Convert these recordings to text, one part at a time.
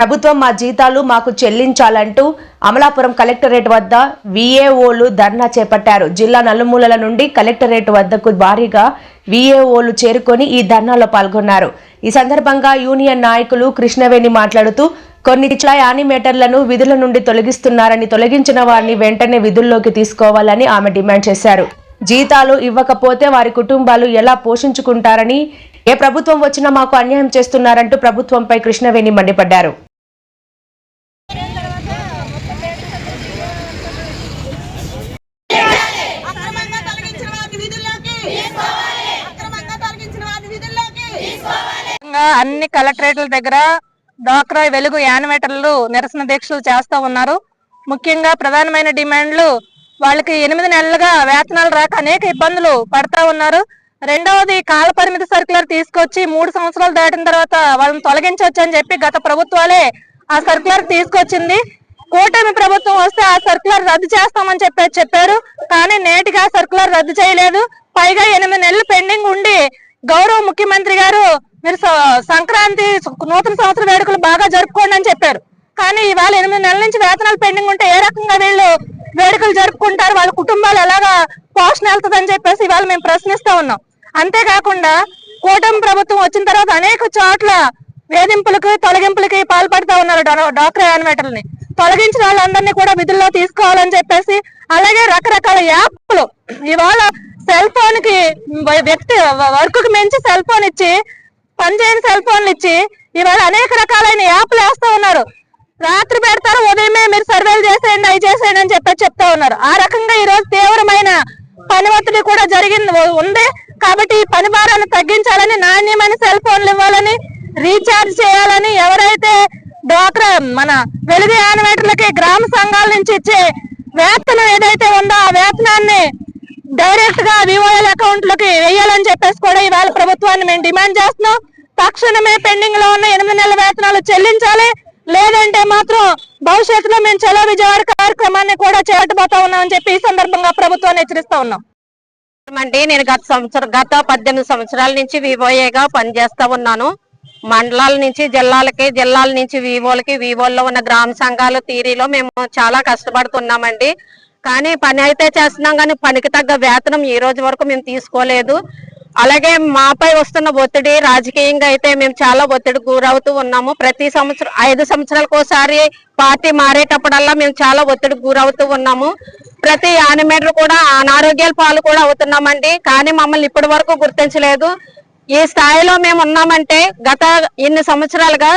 ప్రభుత్వం మా జీతాలు మాకు చెల్లించాలంటూ అమలాపురం కలెక్టరేట్ వద్ద విఏఓలు ధర్నా చేపట్టారు. జిల్లా నలుమూలల నుండి కలెక్టరేట్ వద్దకు భారీగా విఏఓలు చేరుకొని ఈ ధర్నాలో పాల్గొన్నారు. ఈ సందర్భంగా యూనియన్ నాయకులు కృష్ణవేణి మాట్లాడుతూ కొన్ని చిట్ల యానిమేటర్లను విధుల నుండి తొలగిస్తున్నారని తొలగించిన వారిని వెంటనే విధుల్లోకి తీసుకోవాలని ఆమె డిమాండ్ చేశారు. జీతాలు ఇవ్వకపోతే వారి కుటుంబాలు ఎలా పోషించుకుంటారని ఏ ప్రభుత్వం వచ్చినా మాకు అన్యాయం చేస్తున్నారంటూ ప్రభుత్వంపై కృష్ణవేణి మండిపడ్డారు అక్రమంగా తొలగించిన వారిని విధుల్లోకి అక్రమంగా తొలగించిన వారిని విధుల్లోకి ముఖ్యంగా అన్ని కలెక్టరేట్ల దగ్గర డాక్రా వెలుగు యానిమేటర్లు నిరసన దీక్షలు చేస్తా ఉన్నారు. ముఖ్యంగా ప్రధానమైన డిమాండ్లు వాళ్ళకి ఎనిమిది నెలలుగా వేతనాలు రాక అనేక ఇబ్బందులు పడతా ఉన్నారు. రెండవది కాల పరిమితి సర్కులర్ తీసుకొచ్చి మూడు సంవత్సరాలు దాటిన తర్వాత వాళ్ళని తొలగించవచ్చు అని చెప్పి గత ప్రభుత్వాలే ఆ సర్కులర్ తీసుకొచ్చింది. కూటమి ప్రభుత్వం వస్తే ఆ సర్కులర్ రద్దు చేస్తామని చెప్పి చెప్పారు. కానీ నేటిగా సర్కులర్ రద్దు చేయలేదు. పైగా ఎనిమిది నెలలు పెండింగ్ ఉండి గౌరవ ముఖ్యమంత్రి గారు మీరు సంక్రాంతి నూతన సంవత్సర వేడుకలు బాగా జరుపుకోండి అని చెప్పారు. కానీ ఇవాళ ఎనిమిది నెలల నుంచి వేతనాలు పెండింగ్ ఉంటే ఏ రకంగా వీళ్ళు వేడుకలు జరుపుకుంటారు? వాళ్ళ కుటుంబాలు ఎలాగా పోషణ వెళ్తుందని చెప్పేసి ఇవాళ మేము ప్రశ్నిస్తా ఉన్నాం. అంతేకాకుండా కూటమి ప్రభుత్వం వచ్చిన తర్వాత అనేక చోట్ల వేధింపులకి తొలగింపులకి పాల్పడుతూ ఉన్నారు డా- డాక్టర్ యానిమేటర్ని తొలగించిన వాళ్ళందరినీ కూడా విధుల్లో తీసుకోవాలని చెప్పేసి అలాగే రకరకాల యాప్లు. ఇవాళ సెల్ ఫోన్కి వ్యక్తి వర్క్కి మించి సెల్ ఫోన్ ఇచ్చి పనిచేయని సెల్ ఫోన్లు ఇచ్చి ఇవాళ అనేక రకాలైన యాప్లు వేస్తూ ఉన్నారు. రాత్రి పెడతారు ఉదయమే మీరు సర్వేలు చేసేయండి అవి చేసేయండి అని చెప్పి చెప్తా ఉన్నారు. ఆ రకంగా ఈ రోజు తీవ్రమైన పని ఒత్తిడి కూడా జరిగింది ఉంది. కాబట్టి ఈ పని భారాన్ని తగ్గించాలని నాణ్యమైన సెల్ ఫోన్లు ఇవ్వాలని రీఛార్జ్ చేయాలని ఎవరైతే డ్వాక్రా మన వెలుగు యానిమేటర్లకి గ్రామ సంఘాల నుంచి ఇచ్చే వేతనం ఏదైతే ఉందో ఆ వేతనాన్ని డైరెక్ట్గా వివోఎల్ అకౌంట్లోకి వేయాలని చెప్పేసి కూడా ఇవాళ ప్రభుత్వాన్ని మేము డిమాండ్ చేస్తున్నాం. తక్షణమే పెండింగ్లో ఉన్న ఎనిమిది నెలల వేతనాలు చెల్లించాలి. లేదంటే మాత్రం భవిష్యత్తులో మేము చలో విజయవాడ కార్యక్రమాన్ని కూడా చేపట్టబోతా ఉన్నామని చెప్పి ఈ సందర్భంగా ప్రభుత్వాన్ని హెచ్చరిస్తా ఉన్నాం. అండి నేను గత సంవత్సరం గత పద్దెనిమిది సంవత్సరాల నుంచి వివోఏగా పనిచేస్తా ఉన్నాను. మండలాల నుంచి జిల్లాలకి జిల్లాల నుంచి వివోలకి వివోల్లో ఉన్న గ్రామ సంఘాలు తీరీలో మేము చాలా కష్టపడుతున్నామండి. కానీ పని అయితే చేస్తున్నాం కానీ పనికి తగ్గ వేతనం ఈ రోజు వరకు మేము తీసుకోలేదు. అలాగే మాపై వస్తున్న ఒత్తిడి రాజకీయంగా అయితే మేము చాలా ఒత్తిడి గురవుతూ ఉన్నాము. ప్రతి సంవత్సరం ఐదు సంవత్సరాలకు ఒకసారి పార్టీ మారేటప్పుడల్లా మేము చాలా ఒత్తిడి గురవుతూ ఉన్నాము. ప్రతి యానిమేటర్ కూడా అనారోగ్యాల పాలు కూడా అవుతున్నామండి. కానీ మమ్మల్ని ఇప్పటి వరకు గుర్తించలేదు. ఈ స్థాయిలో మేము ఉన్నామంటే గత ఇన్ని సంవత్సరాలుగా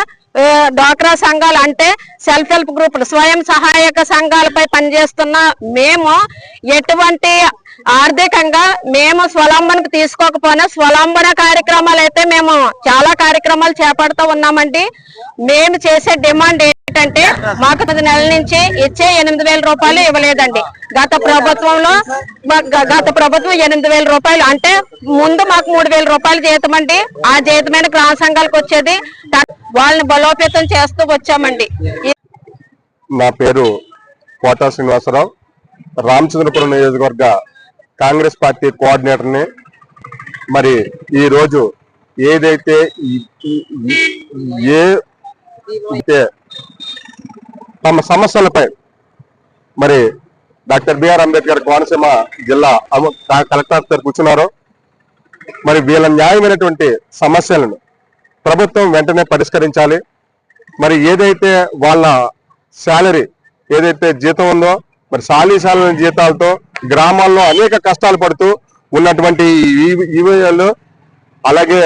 డ్వాక్రా సంఘాలు అంటే సెల్ఫ్ హెల్ప్ గ్రూపులు స్వయం సహాయక సంఘాలపై పనిచేస్తున్న మేము ఎటువంటి ఆర్థికంగా మేము స్వలంబనకు తీసుకోకపోయినా స్వలంబన కార్యక్రమాలు అయితే మేము చాలా కార్యక్రమాలు చేపడుతూ ఉన్నామండి. మేము చేసే డిమాండ్ ఏంటంటే మాకు పది నెలల నుంచి ఇచ్చే ఎనిమిది వేల రూపాయలు ఇవ్వలేదండి. గత ప్రభుత్వంలో గత ప్రభుత్వం ఎనిమిది వేల రూపాయలు అంటే ముందు మాకు మూడు వేల రూపాయలు జీతం అండి ఆ జీతమైన గ్రామ సంఘాలకు వచ్చేది. వాళ్ళని బలోపేతం చేస్తూ వచ్చామండి. నా పేరు కోటా శ్రీనివాసరావు. రామచంద్రపురం నియోజకవర్గ కాంగ్రెస్ పార్టీ కోఆర్డినేటర్ని మరి ఈ రోజు ఏదైతే ఏ అయితే తమ సమస్యలపై మరి డాక్టర్ బిఆర్ అంబేద్కర్ కోనసీమ జిల్లా కలెక్టర్ గారు కూర్చున్నారో. మరి వీళ్ళ న్యాయమైనటువంటి సమస్యలను ప్రభుత్వం వెంటనే పరిష్కరించాలి. మరి ఏదైతే వాళ్ళ శాలరీ ఏదైతే జీతం ఉందో మరి సాలీ జీతాలతో గ్రామాల్లో అనేక కష్టాలు పడుతూ ఉన్నటువంటి ఈవీఎల్ అలాగే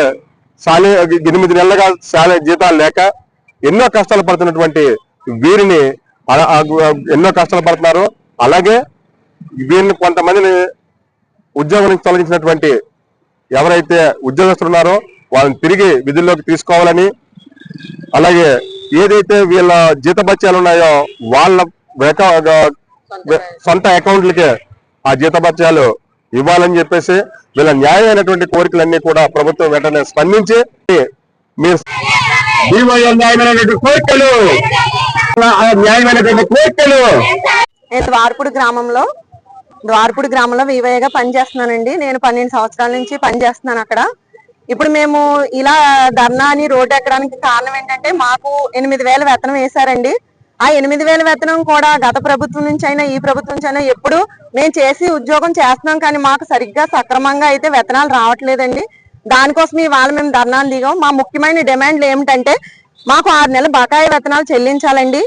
సాలీ ఎనిమిది నెలలుగా శాలరీ జీతాలు లేక ఎన్నో కష్టాలు పడుతున్నటువంటి వీరిని ఎన్నో కష్టాలు పడుతున్నారు. అలాగే వీరిని కొంతమందిని ఉద్యోగం నుంచి తొలగించినటువంటి ఎవరైతే ఉద్యోగస్తులు ఉన్నారో వాళ్ళని తిరిగి విధుల్లోకి తీసుకోవాలని అలాగే ఏదైతే వీళ్ళ జీతభత్యాలు ఉన్నాయో వాళ్ళ వేక- సొంత అకౌంట్లకే ఆ జీతభత్యాలు ఇవ్వాలని చెప్పేసి వీళ్ళ న్యాయమైనటువంటి కోరికలన్నీ కూడా ప్రభుత్వం వెంటనే స్పందించి మీరు న్యాయమైనటువంటి కోరికలు న్యాయమైనటువంటి కోరికలు. ద్వారపూడి గ్రామంలో ద్వారపూడి గ్రామంలో వివయగా పనిచేస్తున్నానండి. నేను పన్నెండు సంవత్సరాల నుంచి పనిచేస్తున్నాను అక్కడ. ఇప్పుడు మేము ఇలా ధర్నా అని రోడ్డు ఎక్కడానికి కారణం ఏంటంటే మాకు ఎనిమిది వేల వేతనం వేశారండి. ఆ ఎనిమిది వేల వేతనం కూడా గత ప్రభుత్వం నుంచి అయినా ఈ ప్రభుత్వం నుంచి అయినా ఎప్పుడు మేము చేసి ఉద్యోగం చేస్తున్నాం. కానీ మాకు సరిగ్గా సక్రమంగా అయితే వేతనాలు రావట్లేదండి. దానికోసం ఇవాళ మేము ధర్నాలు దిగాం. మా ముఖ్యమైన డిమాండ్లు ఏమిటంటే మాకు ఆరు నెలల బకాయి వేతనాలు చెల్లించాలండి.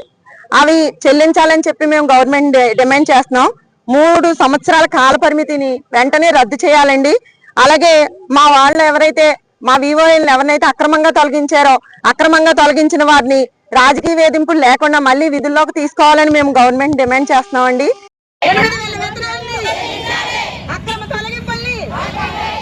అవి చెల్లించాలని చెప్పి మేము గవర్నమెంట్ డి- డిమాండ్ చేస్తున్నాం. మూడు సంవత్సరాల కాల పరిమితిని వెంటనే రద్దు చేయాలండి. అలాగే మా వాళ్ళు ఎవరైతే మా వివోఎల్ని ఎవరినైతే అక్రమంగా తొలగించారో అక్రమంగా తొలగించిన వారిని రాజకీయ వేధింపులు లేకుండా మళ్ళీ విధుల్లోకి తీసుకోవాలని మేము గవర్నమెంట్ డిమాండ్ చేస్తున్నామండి.